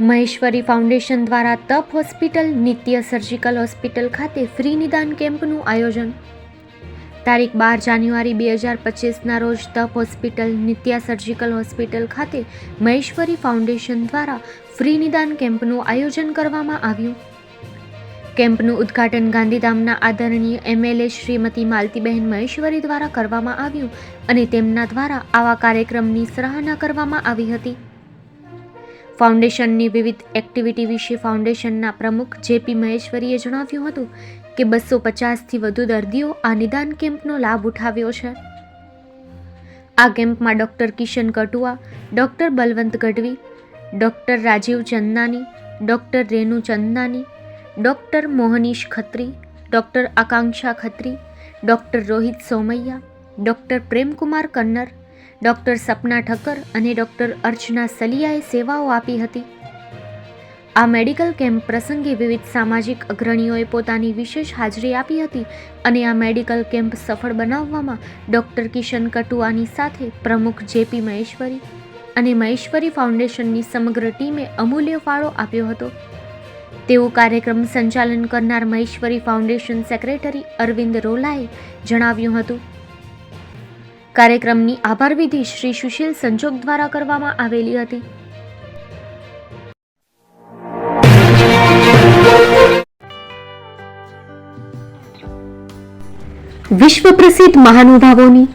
Maheshwari foundation દ્વારા તપ hospital, નિત્ય સર્જિકલ હોસ્પિટલ ખાતે ફ્રી નિદાન કેમ્પનું આયોજન. તારીખ બાર જાન્યુઆરી બે હજાર પચીસના રોજ તપ હોસ્પિટલ, નિત્યા સર્જિકલ હોસ્પિટલ ખાતે મહેશ્વરી ફાઉન્ડેશન દ્વારા ફ્રી નિદાન કેમ્પનું આયોજન કરવામાં આવ્યું. કેમ્પનું ઉદ્ઘાટન ગાંધીધામના આદરણીય એમએલએ શ્રીમતી માલતીબહેન મહેશ્વરી દ્વારા કરવામાં આવ્યું અને તેમના દ્વારા આવા કાર્યક્રમની સરાહના કરવામાં આવી હતી. ફાઉન્ડેશનની વિવિધ એક્ટિવિટી વિશે ફાઉન્ડેશનના પ્રમુખ જેપી મહેશ્વરીએ જણાવ્યું હતું કે બસો પચાસથી વધુ દર્દીઓ આ નિદાન કેમ્પનો લાભ ઉઠાવ્યો છે. આ કેમ્પમાં doctor Kishan Katua, doctor Balwant Gadhvi, doctor Rajiv Chandnani, doctor Renu Chandnani, doctor Mohnish Khatri, doctor Akanksha Khatri, doctor Rohit Somaiya, doctor Premkumar Kannar doctor Sapna Thakkar અને ડૉક્ટર અર્ચના સલિયાએ સેવાઓ આપી હતી. આ મેડિકલ કેમ્પ પ્રસંગે વિવિધ સામાજિક અગ્રણીઓએ પોતાની વિશેષ હાજરી આપી હતી અને આ મેડિકલ કેમ્પ સફળ બનાવવામાં ડૉક્ટર કિશન કટુઆની સાથે પ્રમુખ જેપી મહેશ્વરી અને મહેશ્વરી ફાઉન્ડેશનની સમગ્ર ટીમે અમૂલ્ય ફાળો આપ્યો હતો. તેવું કાર્યક્રમ સંચાલન કરનાર મહેશ્વરી ફાઉન્ડેશન સેક્રેટરી અરવિંદ રોલાએ જણાવ્યું હતું કાર્યક્રમની આભાર વિધિ શ્રી સુશીલ સંજોગ દ્વારા કરવામાં આવેલી હતી. વિશ્વ પ્રસિદ્ધ મહાનુભાવોની,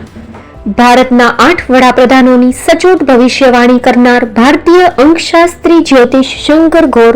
ભારતના આઠ વડાપ્રધાનોની સચોટ ભવિષ્યવાણી કરનાર ભારતીય અંકશાસ્ત્રી જ્યોતિષ શંકર ગોર